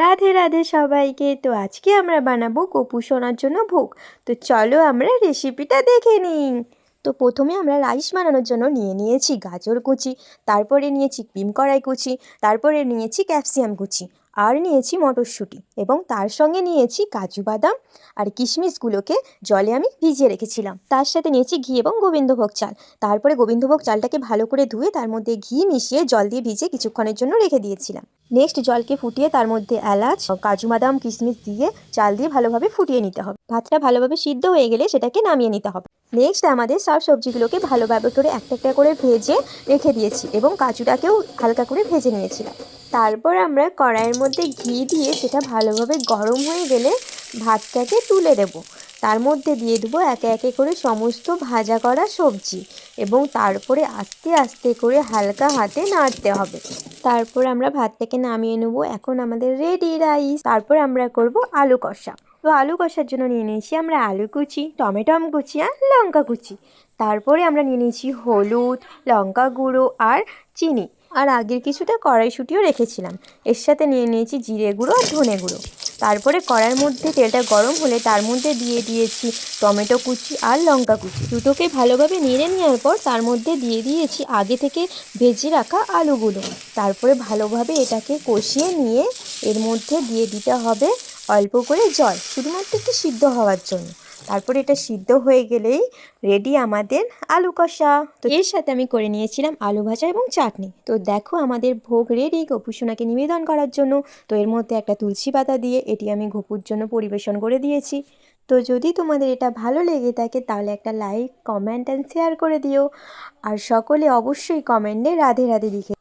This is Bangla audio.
রাধে রাধে সবাইকে। তো আজকে আমরা বানাবো কপু সোনার জন্য ভোগ। তো চলো আমরা রেসিপিটা দেখে নিই। তো প্রথমে আমরা রাইস বানানোর জন্য নিয়ে নিয়েছি গাজর কুচি, তারপরে নিয়েছি ক্রিম কড়াই কুচি, তারপরে নিয়েছি ক্যাপসিয়াম কুচি। আর নিয়েছি মটরশুঁটি এবং তার সঙ্গে নিয়েছি কাজু বাদাম আর কিশমিশগুলোকে জলে আমি ভিজিয়ে রেখেছিলাম। তার সাথে নিয়েছি ঘি এবং গোবিন্দভোগ চাল। তারপরে গোবিন্দভোগ চালটাকে ভালো করে ধুয়ে তার মধ্যে ঘি মিশিয়ে জল দিয়ে ভিজিয়ে কিছুক্ষণের জন্য রেখে দিয়েছিলাম। নেক্সট জলকে ফুটিয়ে তার মধ্যে এলাচ, কাজু বাদাম, কিশমিশ দিয়ে চাল দিয়ে ভালোভাবে ফুটিয়ে নিতে হবে। ভাতটা ভালোভাবে সিদ্ধ হয়ে গেলে সেটাকে নামিয়ে নিতে হবে। নেক্সট আমাদের সব সবজিগুলোকে ভালোভাবে করে একটা একটা করে ভেজে রেখে দিয়েছি এবং কাজুটাকেও হালকা করে ভেজে নিয়েছিলাম। তারপর আমরা কড়াইয়ের মধ্যে ঘি দিয়ে সেটা ভালোভাবে গরম হয়ে গেলে ভাতটাকে তুলে দেব। তার মধ্যে দিয়ে দেবো একে একে করে সমস্ত ভাজা করা সবজি এবং তারপরে আস্তে আস্তে করে হালকা হাতে নাড়তে হবে। তারপর আমরা ভাতটাকে নামিয়ে নেব। এখন আমাদের রেডি রাইস তারপর আমরা করব আলু কষা। তো আলু কষার জন্য নিয়ে নিয়েছি আমরা আলু কুচি, টমেটম কুচি আর লঙ্কা কুচি। তারপরে আমরা নিয়ে নিয়েছি হলুদ, লঙ্কা গুঁড়ো আর চিনি। আর আগের কিছুটা কড়াইশুঁটিও রেখেছিলাম। এর সাথে নিয়ে নিয়েছি জিরে গুঁড়ো আর ধনে গুঁড়ো। তারপরে কড়াইয়ের মধ্যে তেলটা গরম হলে তার মধ্যে দিয়ে দিয়েছি টমেটো কুচি আর লঙ্কা কুচি। দুটোকে ভালোভাবে নেড়ে নেওয়ার পর তার মধ্যে দিয়ে দিয়েছি আগে থেকে ভেজে রাখা আলুগুলো। তারপরে ভালোভাবে এটাকে কষিয়ে নিয়ে এর মধ্যে দিয়ে দিতে হবে অল্প করে জল, শুধুমাত্র একটু সিদ্ধ হওয়ার জন্য। তারপরে এটা সিদ্ধ হয়ে গেলেই রেডি আমাদের আলু কষা। তো এর সাথে আমি করে নিয়েছিলাম আলু ভাজা এবং চাটনি। তো দেখো আমাদের ভোগ রেডি গোপুসোনাকে নিবেদন করার জন্য। তো এর মধ্যে একটা তুলসী পাতা দিয়ে এটি আমি গোপুর জন্য পরিবেশন করে দিয়েছি। তো যদি তোমাদের এটা ভালো লেগে থাকে তাহলে একটা লাইক কমেন্ট অ্যান্ড শেয়ার করে দিও। আর সকলে অবশ্যই কমেন্টে রাধে রাধে লিখে